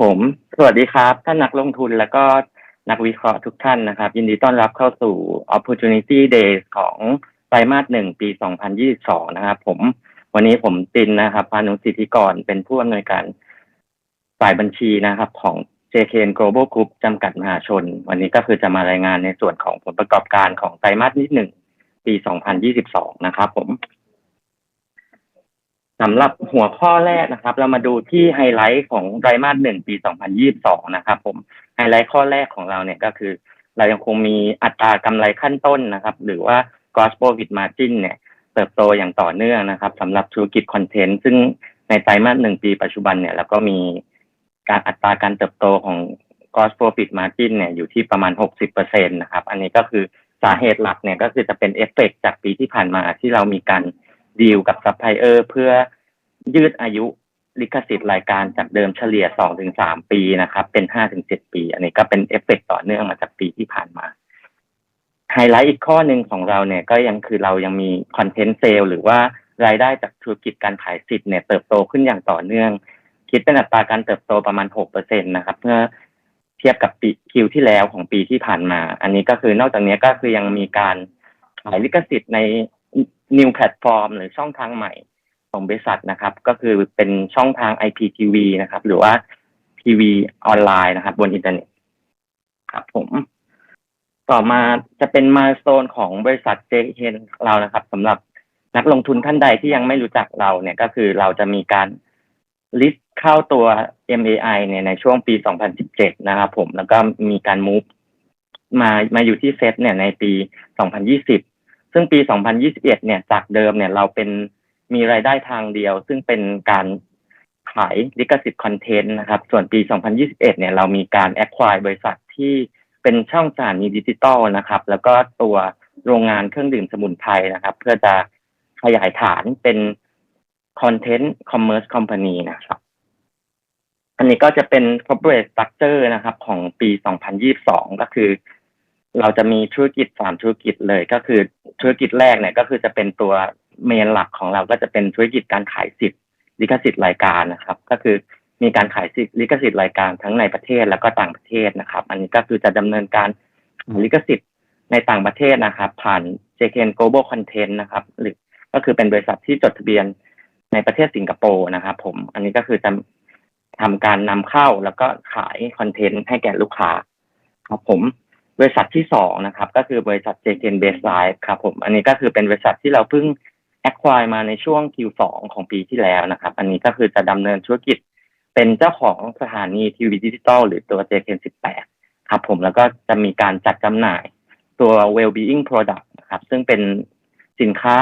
ผม สวัสดีครับ ท่านนักลงทุนแล้วก็นักวิเคราะห์ทุกท่านนะครับ ยินดีต้อนรับเข้าสู่ Opportunity Days ของไตรมาสหนึ่งปี 2022 นะครับผม วันนี้ผมตินนะครับพานุสิทธิกรเป็นผู้อำนวยการฝ่ายบัญชีนะครับ ของ JKN Global Group จำกัดมหาชน วันนี้ก็คือจะมารายงานในส่วนของผลประกอบการของไตรมาสที่หนึ่งปี 2022 นะครับผม สำหรับหัวข้อแรกนะครับ เรามาดูที่ไฮไลท์ของไตรมาสหนึ่งปี 2022 นะครับ ผมไฮไลท์ข้อแรกของเราเนี่ยก็คือ เรายังคงมีอัตรากำไรขั้นต้นนะครับ หรือว่า gross profit margin เนี่ยเติบโตอย่างต่อเนื่องนะครับสำหรับธุรกิจคอนเทนต์ซึ่งในไตรมาสหนึ่งปีปัจจุบันเนี่ยเราก็มีการอัตราการเติบโตของ gross profit margin เนี่ยอยู่ที่ประมาณ 60%นะครับ อันนี้ก็คือสาเหตุหลักเนี่ยก็คือจะเป็นเอฟเฟกจากปีที่ผ่านมาที่เรามีการ ดีลกับซัพพลายเออร์เพื่อยืดอายุลิขสิทธิ์รายการจากเดิมเฉลี่ย 2-3 ปีนะครับ เป็น 5-7 ปี อันนี้ก็เป็นเอฟเฟกต่อเนื่องมาจากปีที่ผ่านมาไฮไลท์อีกข้อหนึ่งของเราเนี่ยก็ยังคือเรายังมีคอนเทนต์เซลหรือว่ารายได้จากธุรกิจการขายสิทธิ์เนี่ยเติบโตขึ้นอย่างต่อเนื่อง คิดเป็นอัตราการเติบโตประมาณ 6%นะครับเมื่อเทียบกับปีคิวที่แล้วของปีที่ผ่านมา อันนี้ก็คือนอกจากนี้ก็คือยังมีการขายลิขสิทธิ์ใน New Platform หรือช่องทางใหม่ของบริษัทนะครับ ก็คือเป็นช่องทาง IPTV นะครับ หรือว่าทีวีออนไลน์นะครับ บนอินเทอร์เน็ตครับผม ต่อมาจะเป็นมาโซนของบริษัท JKN เรานะครับสำหรับนักลงทุนท่านใดที่ยังไม่รู้จักเราเนี่ยก็คือเราจะมีการลิสต์เข้าตัว MAI เนี่ยในช่วงปี 2017 นะครับผม แล้วก็มีการมูฟมามาอยู่ที่เซตเนี่ยในปี 2020 ซึ่งปี 2021 เนี่ย จากเดิมเนี่ยเราเป็นมีรายได้ทางเดียว ซึ่งเป็นการขายลิขสิทธิ์คอนเทนต์นะครับ ส่วนปี 2021 เนี่ยเรามีการแอคควายบริษัทที่เป็นช่องสถานีดิจิตอลนะครับ แล้วก็ตัวโรงงานเครื่องดื่มสมุนไพรนะครับ เพื่อจะขยายฐานเป็น Content Commerce Company นะครับ อันนี้ก็จะเป็น corporate structure นะครับ ของปี 2022 ก็คือ เราจะมีธุรกิจสามธุรกิจเลยก็คือธุรกิจแรกเนี่ยก็คือจะเป็นตัวเมนหลักของเราก็จะเป็นธุรกิจการขายสิทธิ์ลิขสิทธิ์รายการนะครับ ก็คือมีการขายสิทธิ์ลิขสิทธิ์รายการทั้งในประเทศแล้วก็ต่างประเทศนะครับ อันนี้ก็คือจะดำเนินการลิขสิทธิ์ในต่างประเทศนะครับ ผ่าน JKN Global Content นะครับ หรือก็คือเป็นบริษัทที่จดทะเบียนในประเทศสิงคโปร์นะครับ ผม อันนี้ก็คือจะทำการนำเข้าแล้วก็ขายคอนเทนต์ให้แก่ลูกค้าครับผม บริษัทที่สองนะครับ ก็คือบริษัท JK Base Life ครับผมอันนี้ก็คือเป็นบริษัทที่เราเพิ่ง acquire มาในช่วง Q2 ของปีที่แล้วนะครับ อันนี้ก็คือจะดำเนินธุรกิจเป็นเจ้าของสถานีทีวีดิจิตอลหรือตัว JK18 ครับผมแล้วก็จะมีการจัดจำหน่ายตัว well-being product นะครับ ซึ่งเป็นสินค้า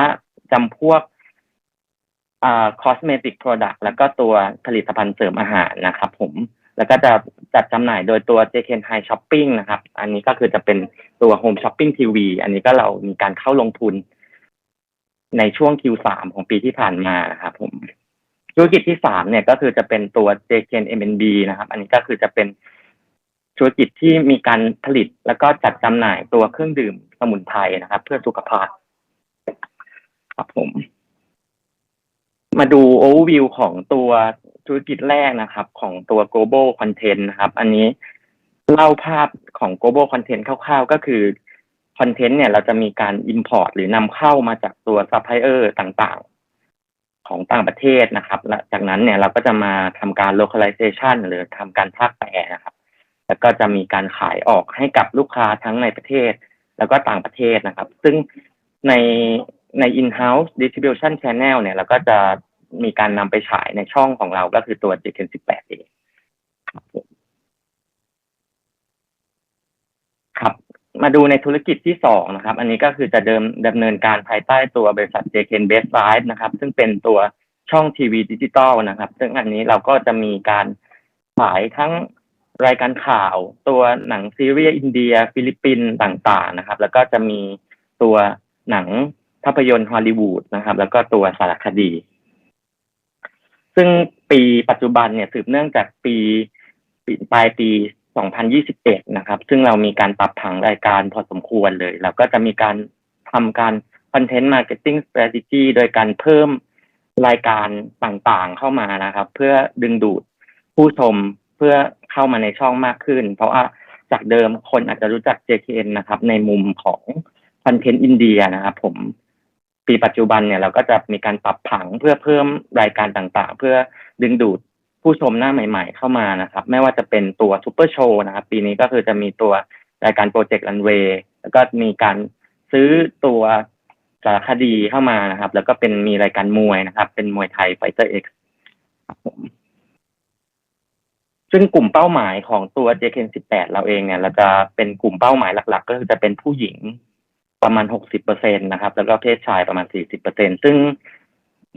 จำพวกอ่า cosmetic product แล้วก็ตัวผลิตภัณฑ์เสริมอาหารนะครับผม แล้วก็จะจัดจำหน่ายโดยตัว JKN High Shopping นะครับ อันนี้ก็คือจะเป็นตัว Home Shopping TV อันนี้ก็เรามีการเข้าลงทุน ในช่วง Q3 ของปีที่ผ่านมานะครับผมธุรกิจที่สามเนี่ยก็คือจะเป็นตัว JKN M&B นะครับ อันนี้ก็คือจะเป็นธุรกิจที่มีการผลิตแล้วก็จัดจำหน่ายตัวเครื่องดื่มสมุนไพรนะครับ เพื่อสุขภาพ ครับผม มาดู overview ของตัว ธุรกิจแรกนะครับ ของตัว global content นะครับ อันนี้เล่าภาพของ global content คร่าวๆ ก็คือคอนเทนต์เนี่ยเราจะมีการ import หรือนำเข้ามาจากตัว supplier ต่างๆ ของต่างประเทศนะครับและจากนั้นเนี่ยเราก็จะมาทำการ localization หรือทำการภาคแปลนะครับ แล้วก็จะมีการขายออกให้กับลูกค้าทั้งในประเทศ แล้วก็ต่างประเทศนะครับ ซึ่งในใน in-house distribution channel เนี่ยเราก็จะ มีการนำไปฉายในช่องของเราก็คือตัว JKN 18 เองครับผมครับมาดูในธุรกิจที่สองนะครับ อันนี้ก็คือจะเดิมดำเนินการภายใต้ตัวบริษัท JKN Best Live นะครับ ซึ่งเป็นตัวช่องทีวีดิจิตอลนะครับ ซึ่งอันนี้เราก็จะมีการฉายทั้งรายการข่าว ตัวหนังซีรีส์อินเดีย ฟิลิปปินส์ต่างๆนะครับ แล้วก็จะมีตัวหนังภาพยนตร์ฮอลลีวูดนะครับ แล้วก็ตัวสารคดี ซึ่งปีปัจจุบันเนี่ยสืบเนื่องจากปีปปลายปี 2021 นะครับ ซึ่งเรามีการปรับผังรายการพอสมควรเลย แล้วก็จะมีการทำการ Content Marketing Strategy โดยการเพิ่มรายการต่างๆเข้ามานะครับ เพื่อดึงดูดผู้ชมเพื่อเข้ามาในช่องมากขึ้น เพราะว่าจากเดิมคนอาจจะรู้จัก JKN นะครับ ในมุมของคอนเทนต์อินเดียนะครับผม ปีปัจจุบันเนี่ยเราก็จะมีการปรับผังเพื่อเพิ่มรายการต่างๆ เพื่อดึงดูดผู้ชมหน้าใหม่ๆ เข้ามานะครับ ไม่ว่าจะเป็นตัวซูเปอร์โชว์นะครับ ปีนี้ก็คือจะมีตัวรายการโปรเจกต์รันเวย์แล้วก็มีการซื้อตัวสารคดีเข้ามานะครับ แล้วก็เป็นมีรายการมวยนะครับ เป็นมวยไทยไฟเตอร์เอ็กซ์ครับผมซึ่งกลุ่มเป้าหมายของตัว JKN18 เราเองเนี่ย เราจะเป็นกลุ่มเป้าหมายหลัก ๆ ก็คือจะเป็นผู้หญิง ประมาณ 60เปอร์เซ็นตนะครับ แล้วก็เพศชายประมาณ 40เปอร์เซ็นซึ่ง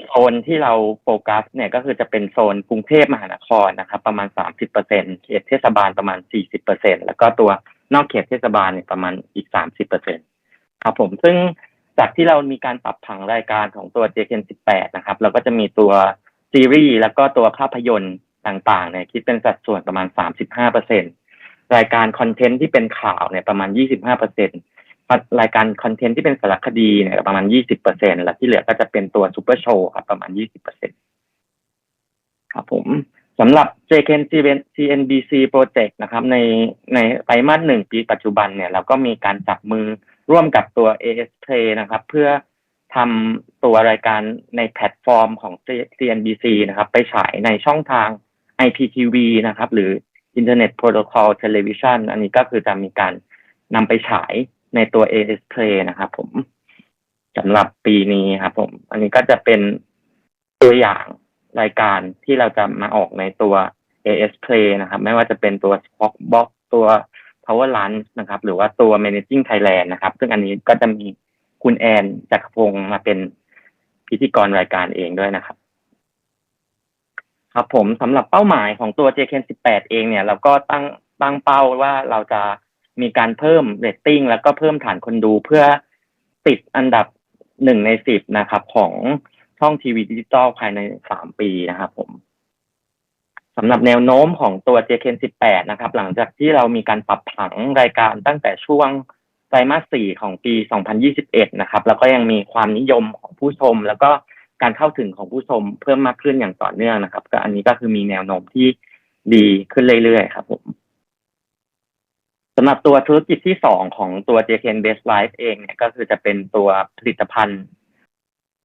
โซนที่เราโฟกัสเนี่ยก็คือจะเป็นโซนกรุงเทพมหานครนะครับ ประมาณ 30เปอร์เซ็นเขตเทศบาลประมาณ 40เปอร์เซ็นแล้วก็ตัวนอกเขตเทศบาลเนี่ยประมาณอีก 30เปอร์เซ็นครับผมซึ่งจากที่เรามีการปรับผังรายการของตัว JKN18 นะครับ เราก็จะมีตัวซีรีส์แล้วก็ตัวภาพยนตร์ต่างๆเนี่ยคิดเป็นสัดส่วนประมาณ 35เปอร์เซ็นรายการคอนเทนต์ที่เป็นข่าวเนี่ยประมาณ 25เปอ ร์เซ็นรายการคอนเทนต์ที่เป็นสารคดีเนี่ยประมาณ20เปอร์เซ็นแล้วที่เหลือก็จะเป็นตัวซูเปอร์โชว์ครับประมาณ20เปอร์เซ็นครับผมสำหรับ JKN CNBC Project นะครับ ในในไตรมาสหนึ่งปีปัจจุบันเนี่ยเราก็มีการจับมือร่วมกับตัว AS Play นะครับ เพื่อทำตัวรายการในแพลตฟอร์มของ CNBC นะครับ ไปฉายในช่องทาง IPTV นะครับ หรือ Internet Protocol Television อันนี้ก็คือจะมีการนำไปฉาย ในตัว AS Play นะครับผมสำหรับปีนี้ครับผม อันนี้ก็จะเป็นตัวอย่างรายการที่เราจะมาออกในตัว AS Play นะครับ ไม่ว่าจะเป็นตัว Spock Box ตัว Power Lunch นะครับ หรือว่าตัว Managing Thailand นะครับ ซึ่งอันนี้ก็จะมีคุณแอนจักรพงศ์มาเป็นพิธีกรรายการเองด้วยนะครับ ครับผมสำหรับเป้าหมายของตัว JKN18 เองเนี่ย เราก็ตั้งตั้งเป้าว่าเราจะ มีการเพิ่มเรตติ้งแล้วก็เพิ่มฐานคนดูเพื่อติดอันดับหนึ่งในสิบนะครับ ของช่องทีวีดิจิตอลภายในสามปีนะครับผมสำหรับแนวโน้มของตัว JKN18 นะครับ หลังจากที่เรามีการปรับผังรายการตั้งแต่ช่วงไตรมาสสี่ของปี 2021 นะครับ แล้วก็ยังมีความนิยมของผู้ชม แล้วก็การเข้าถึงของผู้ชมเพิ่มมากขึ้นอย่างต่อเนื่องนะครับ ก็อันนี้ก็คือมีแนวโน้มที่ดีขึ้นเรื่อยๆ ครับผม สำหรับตัวธุรกิจที่สองของตัว JKN Best Life เองเนี่ยก็คือจะเป็นตัวผลิตภัณฑ์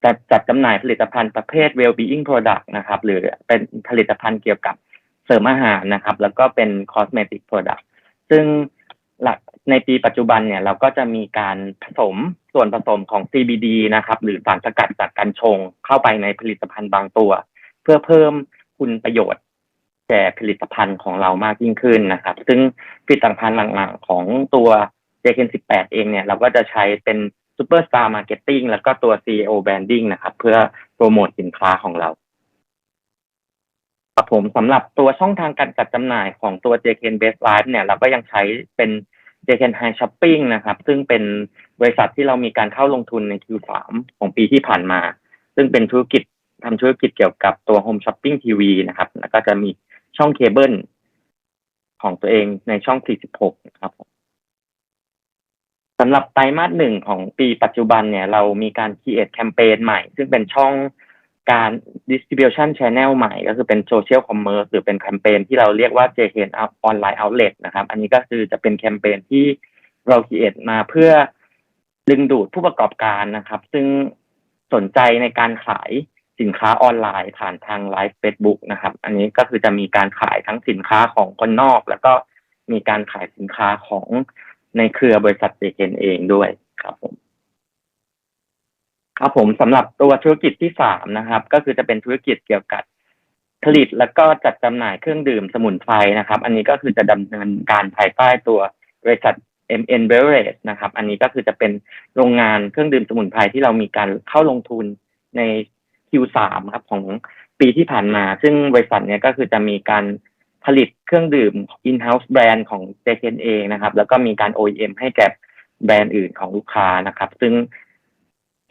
จัดจัดจำหน่ายผลิตภัณฑ์ประเภท well-being product นะครับ หรือเป็นผลิตภัณฑ์เกี่ยวกับเสริมอาหารนะครับ แล้วก็เป็น cosmetic product ซึ่งหลักในปีปัจจุบันเนี่ยเราก็จะมีการผสมส่วนผสมของ CBD นะครับ หรือสารสกัดจากกัญชงเข้าไปในผลิตภัณฑ์บางตัว เพื่อเพิ่มคุณประโยชน์ แก่ผลิตภัณฑ์ของเรามากยิ่งขึ้นนะครับ ซึ่งผลิตภัณฑ์หลังๆของตัว JKN18 เองเนี่ย เราก็จะใช้เป็น Superstar Marketing แล้วก็ตัว CEO Branding นะครับ เพื่อโปรโมทสินค้าของเราครับผมสำหรับตัวช่องทางการจัดจำหน่ายของตัว JKN Best Life เนี่ย เราก็ยังใช้เป็น JKN High Shopping นะครับ ซึ่งเป็นบริษัทที่เรามีการเข้าลงทุนใน Q3 ของปีที่ผ่านมา ซึ่งเป็นธุรกิจทำธุรกิจเกี่ยวกับตัว Home Shopping TV นะครับ แล้วก็จะมี ช่องเคเบิลของตัวเองในช่อง 46 นะครับสำหรับไตรมาสหนึ่งของปีปัจจุบันเนี่ย เรามีการ create แคมเปญใหม่ ซึ่งเป็นช่องการ distribution channel ใหม่ ก็คือเป็น social commerce หรือเป็นแคมเปญที่เราเรียกว่า JKN Online Outlet นะครับ อันนี้ก็คือจะเป็นแคมเปญที่เรา create มาเพื่อดึงดูดผู้ประกอบการนะครับ ซึ่งสนใจในการขาย สินค้าออนไลน์ผ่านทางไลฟ์เฟซบุ๊กนะครับ อันนี้ก็คือจะมีการขายทั้งสินค้าของคนนอก แล้วก็มีการขายสินค้าของในเครือบริษัทเจเนเองด้วยครับผม ครับผมสำหรับตัวธุรกิจที่สามนะครับ ก็คือจะเป็นธุรกิจเกี่ยวกับผลิตแล้วก็จัดจำหน่ายเครื่องดื่มสมุนไพรนะครับ อันนี้ก็คือจะดำเนินการภายใต้ตัวบริษัท MN Beverage นะครับ อันนี้ก็คือจะเป็นโรงงานเครื่องดื่มสมุนไพรที่เรามีการเข้าลงทุนใน Q3 ครับของปีที่ผ่านมา ซึ่งบริษัทเนี้ยก็คือจะมีการผลิตเครื่องดื่ม in-house แบรนด์ของ JKN เองนะครับ แล้วก็มีการ OEM ให้แก่แบรนด์อื่นของลูกค้านะครับ ซึ่ง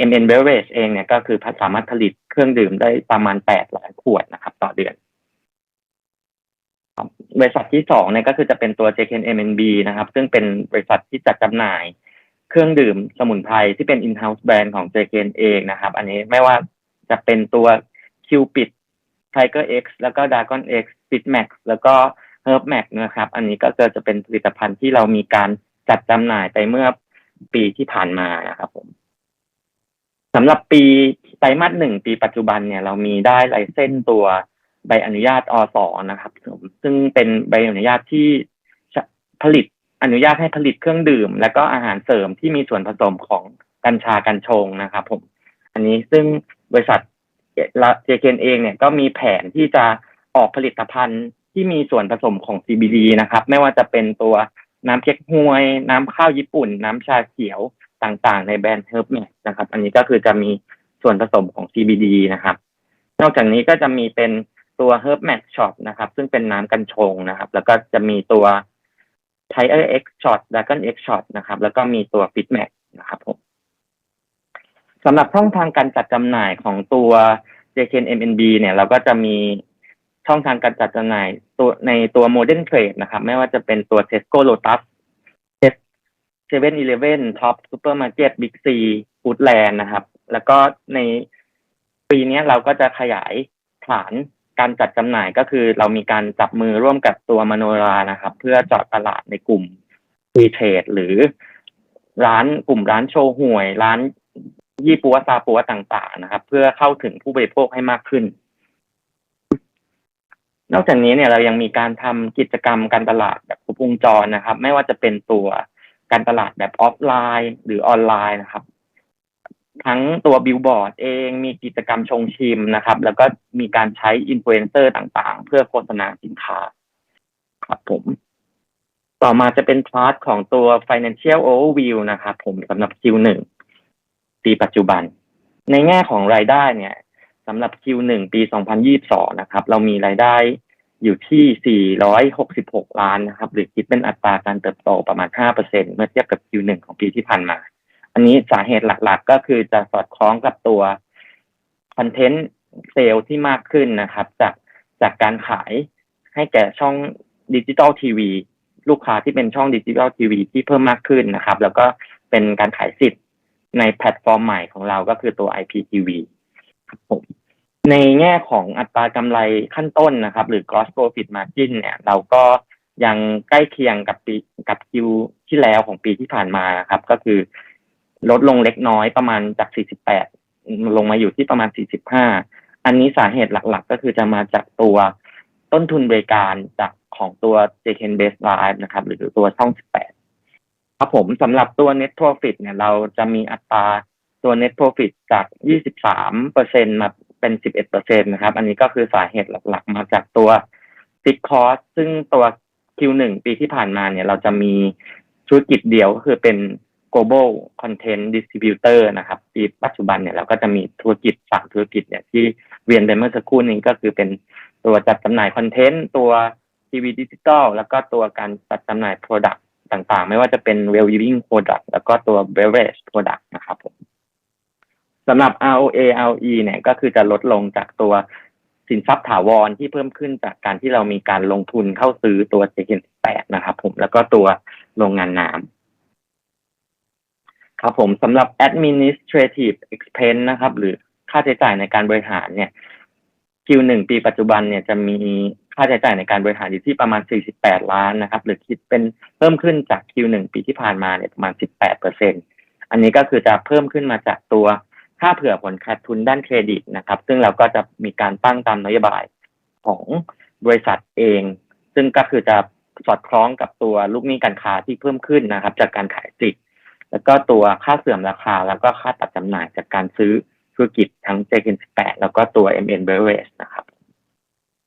MN Beverage เองเนี่ยก็คือสามารถผลิตเครื่องดื่มได้ประมาณ8ล้านขวดนะครับ ต่อเดือนบริษัทที่สองเนี่ยก็คือจะเป็นตัว JKN MNB นะครับ ซึ่งเป็นบริษัทที่จัดจำหน่าย เครื่องดื่มสมุนไพรที่เป็น in-house แบรนด์ของ JKN เองนะครับ อันนี้ไม่ว่า จะเป็นตัว Cupid Tiger X แล้วก็ Dragon X Fit Max แล้วก็ Herb Max นะครับ อันนี้ก็จะเป็นผลิตภัณฑ์ที่เรามีการจัดจำหน่ายไปเมื่อปีที่ผ่านมานะครับผมสำหรับปีไตรมาสหนึ่งปีปัจจุบันเนี่ยเรามีได้ไลเส้นตัวใบอนุญาตอสอนะครับผมซึ่งเป็นใบอนุญาตที่ผลิตอนุญาตให้ผลิตเครื่องดื่ม และก็อาหารเสริมที่มีส่วนผสมของกัญชากัญชงนะครับผม อันนี้ซึ่ง บริษัทเจเกนเองเนี่ยก็มีแผนที่จะออกผลิตภัณฑ์ที่มีส่วนผสมของ CBD นะครับ ไม่ว่าจะเป็นตัวน้ำเก๊กฮวย น้ำข้าวญี่ปุ่น น้ำชาเขียวต่างๆ ในแบรนด์ Herb Max นะครับ อันนี้ก็คือจะมีส่วนผสมของ CBD นะครับ นอกจากนี้ก็จะมีเป็นตัว Herb Max Shot นะครับ ซึ่งเป็นน้ำกัญชงนะครับ แล้วก็จะมีตัว Tiger X Shot Dragon X Shot นะครับ แล้วก็มีตัว Fit Max นะครับผม สำหรับช่องทางการจัดจำหน่ายของตัว JKN MNB เนี่ยเราก็จะมีช่องทางการจัดจำหน่ายตัวในตัว Modern Trade นะครับ ไม่ว่าจะเป็นตัว Tesco Lotus เซเว่นอีเลฟเว่นท็อปซูเปอร์มาร์เก็ตบิ๊กซีฟูดแลนด์นะครับ แล้วก็ในปีนี้เราก็จะขยายฐานการจัดจำหน่ายก็คือเรามีการจับมือร่วมกับตัวมโนรานะครับ เพื่อเจาะตลาดในกลุ่มรีเทรดหรือร้านกลุ่มร้านโชว์หวย ร้าน ยี่ปัวซาปัวต่างๆนะครับ เพื่อเข้าถึงผู้บริโภคให้มากขึ้น นอกจากนี้เนี่ยเรายังมีการทำกิจกรรมการตลาดแบบครบวงจรนะครับ ไม่ว่าจะเป็นตัวการตลาดแบบออฟไลน์ หรือออนไลน์นะครับ ทั้งตัวบิลบอร์ดเองมีกิจกรรมชงชิมนะครับ แล้วก็มีการใช้อินฟลูเอนเซอร์ต่างๆ เพื่อโฆษณาสินค้า ครับผมต่อมาจะเป็นพาร์ทของตัว financial overview นะครับผมสำหรับ Q1 ปีปัจจุบัน ในแง่ของรายได้เนี่ยสำหรับ Q1 ปี 2022 นะครับ เรามีรายได้อยู่ที่ 466 ล้านนะครับ หรือคิดเป็นอัตราการเติบโตประมาณ 5%เมื่อเทียบกับ Q1 ของปีที่ผ่านมา อันนี้สาเหตุหลักๆ ก็คือจะสอดคล้องกับตัวคอนเทนต์เซลล์ที่มากขึ้นนะครับ จากจากการขายให้แก่ช่องดิจิตอลทีวีลูกค้าที่เป็นช่องดิจิตอลทีวีที่เพิ่มมากขึ้นนะครับ แล้วก็เป็นการขายสิทธิ์ ในแพลตฟอร์มใหม่ของเราก็คือตัว IPTV ครับผมในแง่ของอัตรากำไรขั้นต้นนะครับ หรือ gross profit margin เนี่ย เราก็ยังใกล้เคียงกับปีกับคิวที่แล้วของปีที่ผ่านมาครับ ก็คือลดลงเล็กน้อยประมาณจาก 48 ลงมาอยู่ที่ประมาณ 45 อันนี้สาเหตุหลักๆ ก็คือจะมาจากตัวต้นทุนบริการจากของตัว JKN Base Live นะครับ หรือตัวช่อง 18 ครับผมสำหรับตัว net profit เนี่ยเราจะมีอัตราตัว net profit จาก 23เปอร์เซ็นมาเป็น 11เปอร์เซ็นนะครับ อันนี้ก็คือสาเหตุหลักๆ มาจากตัว fix cost ซึ่งตัว Q1 ปีที่ผ่านมาเนี่ยเราจะมีธุรกิจเดียวก็คือเป็น global content distributor นะครับปีปัจจุบันเนี่ยเราก็จะมีธุรกิจสามธุรกิจเนี่ยที่เรียนไปเมื่อสักครู่นี้ก็คือเป็นตัวจัดจำหน่ายคอนเทนต์ตัวทีวีดิจิตอลแล้วก็ตัวการจัดจำหน่าย Product ต่างๆ ไม่ว่าจะเป็น well living product แล้วก็ตัว beverage product นะครับผมสำหรับ ROA ROE เนี่ยก็คือจะลดลงจากตัวสินทรัพย์ถาวรที่เพิ่มขึ้นจากการที่เรามีการลงทุนเข้าซื้อตัว JK8 นะครับผมแล้วก็ตัวโรงงานน้ำครับผมสำหรับ administrative expense นะครับ หรือค่าใช้จ่ายในการบริหารเนี่ย Q1 ปีปัจจุบันเนี่ยจะมีาใช้จ่ายในการบริหารอยู่ที่ประมาณ 48 ล้านนะครับ หรือคิดเป็นเพิ่มขึ้นจาก Q1 ปีที่ผ่านมาเนี่ยประมาณ 18เปอร์เซ็นอันนี้ก็คือจะเพิ่มขึ้นมาจากตัวค่าเผื่อผลขาดทุนด้านเครดิตนะครับ ซึ่งเราก็จะมีการตั้งตามนโยบายของบริษัทเอง ซึ่งก็คือจะสอดคล้องกับตัวลูกหนี้การค้าที่เพิ่มขึ้นนะครับ จากการขายสิทธิ์แล้วก็ตัวค่าเสื่อมราคา แล้วก็ค่าตัดจำหน่ายจากการซื้อธุรกิจทั้ง JK18 แล้วก็ตัว MN Beverage นะครับ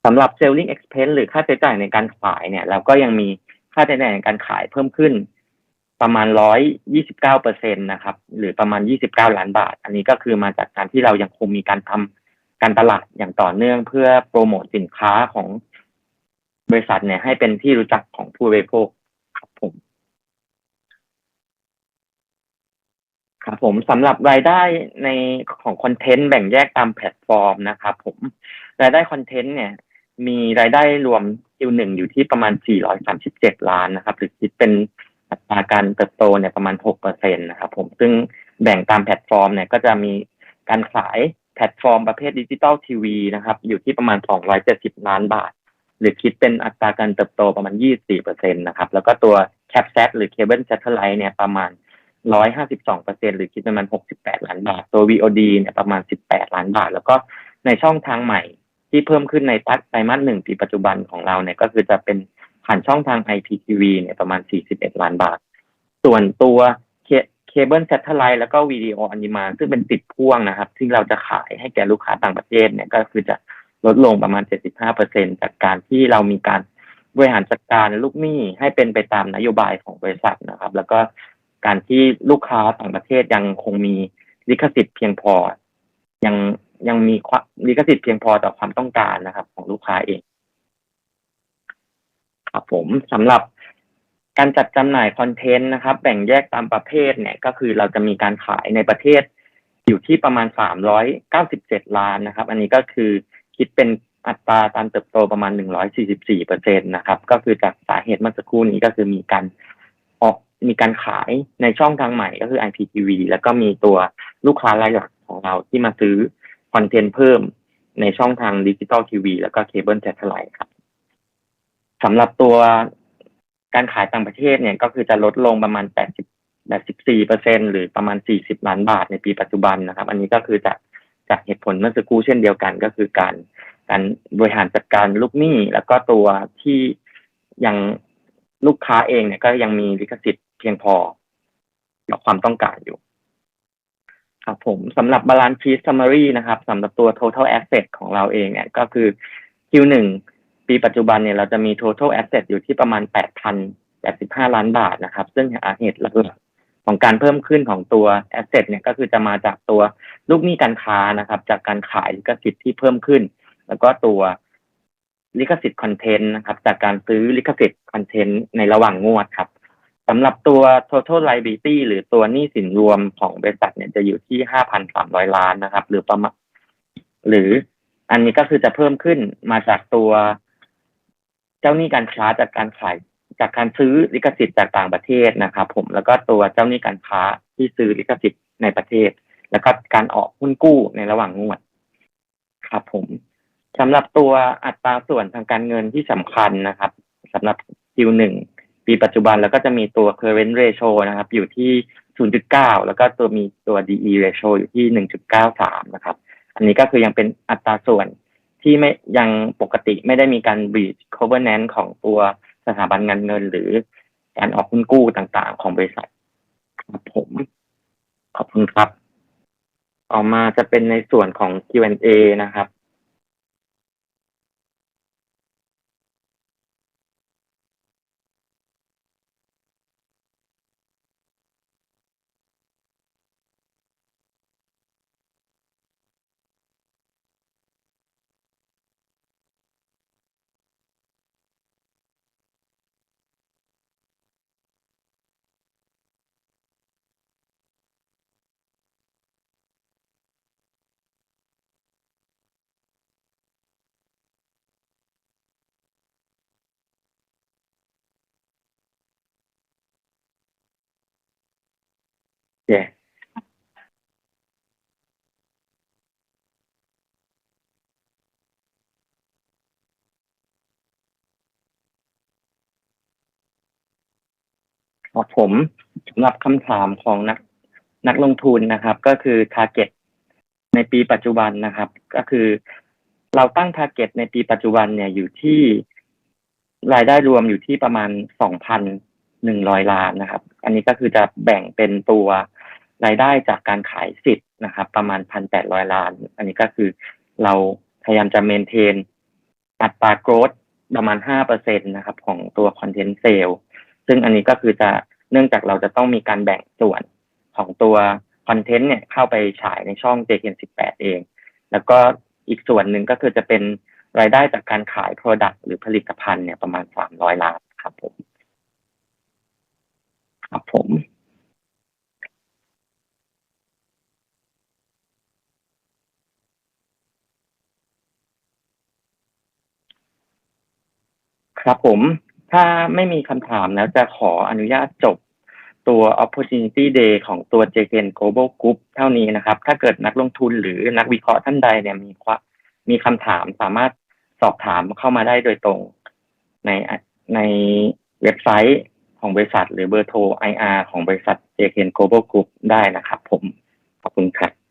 สำหรับ selling expense หรือค่าใช้จ่ายในการขายเนี่ยเราก็ยังมีค่าใช้จ่ายในการขายเพิ่มขึ้น ประมาณร้อยยี่สิบเก้าเปอร์เซ็นตนะครับ หรือประมาณยี่สิบเก้าล้านบาท อันนี้ก็คือมาจากการที่เรายังคงมีการทำการตลาดอย่างต่อเนื่องเพื่อโปรโมทสินค้าของบริษัทเนี่ยให้เป็นที่รู้จักของผู้บริโภคครับผมครับผมสำหรับรายได้ในของคอนเทนต์แบ่งแยกตามแพลตฟอร์มนะครับผมรายได้คอนเทนต์เนี่ย มีรายได้รวม Q1 อยู่ที่ประมาณ 437 ล้านนะครับ หรือคิดเป็นอัตราการเติบโตเนี่ยประมาณหกเปอร์เซ็นะครับผมซึ่งแบ่งตามแพลตฟอร์มเนี่ยก็จะมีการขายแพลตฟอร์มประเภทดิจิตอลทีวีนะครับ อยู่ที่ประมาณสองร้อยเจ็ดสิบล้านบาท หรือคิดเป็นอัตราการเติบโตประมาณ 24%นะครับ แล้วก็ตัว CapSat หรือ Cable Satellite เนี่ยประมาณ 152%หรือคิดประมาณ 68 ล้านบาท ตัว VOD เนี่ยประมาณ 18 ล้านบาท แล้วก็ในช่องทางใหม่ ที่เพิ่มขึ้นในไตรมาสหนึ่งปีปัจจุบันของเราเนี่ยก็คือจะเป็นผ่านช่องทาง IPTV เนี่ยประมาณ 41 ล้านบาท ส่วนตัวเคเบิลแซทเทไลท์แล้วก็วิดีโออนิมาซึ่งเป็นติดพ่วงนะครับที่เราจะขายให้แก่ลูกค้าต่างประเทศเนี่ยก็คือจะลดลงประมาณ 75%จากการที่เรามีการบริหารจัดการลูกหนี้ให้เป็นไปตามนโยบายของบริษัทนะครับ แล้วก็การที่ลูกค้าต่างประเทศยังคงมีลิขสิทธิ์เพียงพอ ยัง ยังมีลิขสิทธิ์เพียงพอต่อความต้องการนะครับ ของลูกค้าเอง ครับผมสำหรับการจัดจำหน่ายคอนเทนต์นะครับ แบ่งแยกตามประเภทเนี่ย ก็คือเราจะมีการขายในประเทศ อยู่ที่ประมาณ 397 ล้านนะครับ อันนี้ก็คือคิดเป็นอัตราการเติบโตประมาณ 144เปอร์เซ็นตนะครับ ก็คือจากสาเหตุเมื่อสักครู่นี้ก็คือมีการออกมีการขายในช่องทางใหม่ก็คือ IPTV แล้วก็มีตัวลูกค้ารายหลักของเราที่มาซื้อ คอนเทนต์เพิ่มในช่องทางดิจิตอลทีวีแล้วก็เคเบิลแซทไลท์ครับสำหรับตัวการขายต่างประเทศเนี่ยก็คือจะลดลงประมาณ 80 84เปอร์เซ็นหรือประมาณ 40 ล้านบาทในปีปัจจุบันนะครับ อันนี้ก็คือจากจากเหตุผลเมื่อสักครู่เช่นเดียวกัน ก็คือการการบริหารจัดการลูกหนี้ แล้วก็ตัวที่ยังลูกค้าเองเนี่ยก็ยังมีลิขสิทธิ์เพียงพอกับความต้องการอยู่ ครับผมสำหรับบาลานซ์ชีสซัมมารีนะครับสำหรับตัว total asset ของเราเองเนี่ยก็คือ Q1 ปีปัจจุบันเนี่ยเราจะมี total asset อยู่ที่ประมาณ 8,085 ล้านบาทนะครับ ซึ่งอาเหตุหลักของการเพิ่มขึ้นของตัว asset เนี่ยก็คือจะมาจากตัวลูกหนี้การค้านะครับ จากการขายลิขสิทธิ์ที่เพิ่มขึ้น แล้วก็ตัวลิขสิทธิ์คอนเทนต์นะครับ จากการซื้อลิขสิทธิ์คอนเทนต์ในระหว่างงวดครับ สำหรับตัว total liability หรือตัวหนี้สินรวมของบริษัทเนี่ยจะอยู่ที่ 5,300 ล้านนะครับ หรือประมาณหรืออันนี้ก็คือจะเพิ่มขึ้นมาจากตัวเจ้าหนี้การค้าจากการขายจากการซื้อลิขสิทธิ์จากต่างประเทศนะครับ ผมแล้วก็ตัวเจ้าหนี้การค้าที่ซื้อลิขสิทธิ์ในประเทศ แล้วก็การออกหุ้นกู้ในระหว่างงวดครับผมสำหรับตัวอัตราส่วนทางการเงินที่สำคัญนะครับสำหรับ Q1 ปีปัจจุบันแล้วก็จะมีตัว current ratio นะครับ อยู่ที่ 0.9 แล้วก็ตัวมีตัว DE ratio อยู่ที่ 1.93 นะครับ อันนี้ก็คือยังเป็นอัตราส่วนที่ไม่ยังปกติไม่ได้มีการ breach covenant ของตัวสถาบันเงินเงิน หรือการออกหุ้นกู้ต่างๆ ของบริษัทครับผม ขอบคุณครับออกมาจะเป็นในส่วนของ Q&A นะครับ เครับผมสำหรับคำถามของนักนักลงทุนนะครับ ก็คือ target ในปีปัจจุบันนะครับ ก็คือ เราตั้ง target ในปีปัจจุบันเนี่ยอยู่ที่รายได้รวมอยู่ที่ประมาณสองพันหนึ่งร้อยล้านนะครับ อันนี้ก็คือจะแบ่งเป็นตัว รายได้จากการขายสิทธิ์นะครับ ประมาณพันแปดร้อยล้าน อันนี้ก็คือเราพยายามจะเมนเทนอัตราโกรดประมาณห้าเปอร์เซ็นตนะครับ ของตัวคอนเทนต์เซลซึ่งอันนี้ก็คือจะเนื่องจากเราจะต้องมีการแบ่งส่วนของตัวคอนเทนต์เนี่ยเข้าไปฉายในช่อง JKN18 เอง แล้วก็อีกส่วนหนึ่งก็คือจะเป็นรายได้จากการขาย Product หรือผลิตภัณฑ์เนี่ยประมาณสามร้อยล้านครับผม ครับผม ครับผมถ้าไม่มีคำถามแล้วจะขออนุญาตจบตัว opportunity day ของตัว JKN Global Group เท่านี้นะครับ ถ้าเกิดนักลงทุนหรือนักวิเคราะห์ท่านใดเนี่ยมีควมีคำถามสามารถสอบถามเข้ามาได้โดยตรง ในในเว็บไซต์ของบริษัท หรือเบอร์โทร IR ของบริษัท JKN Global Group ได้นะครับผม ขอบคุณครับ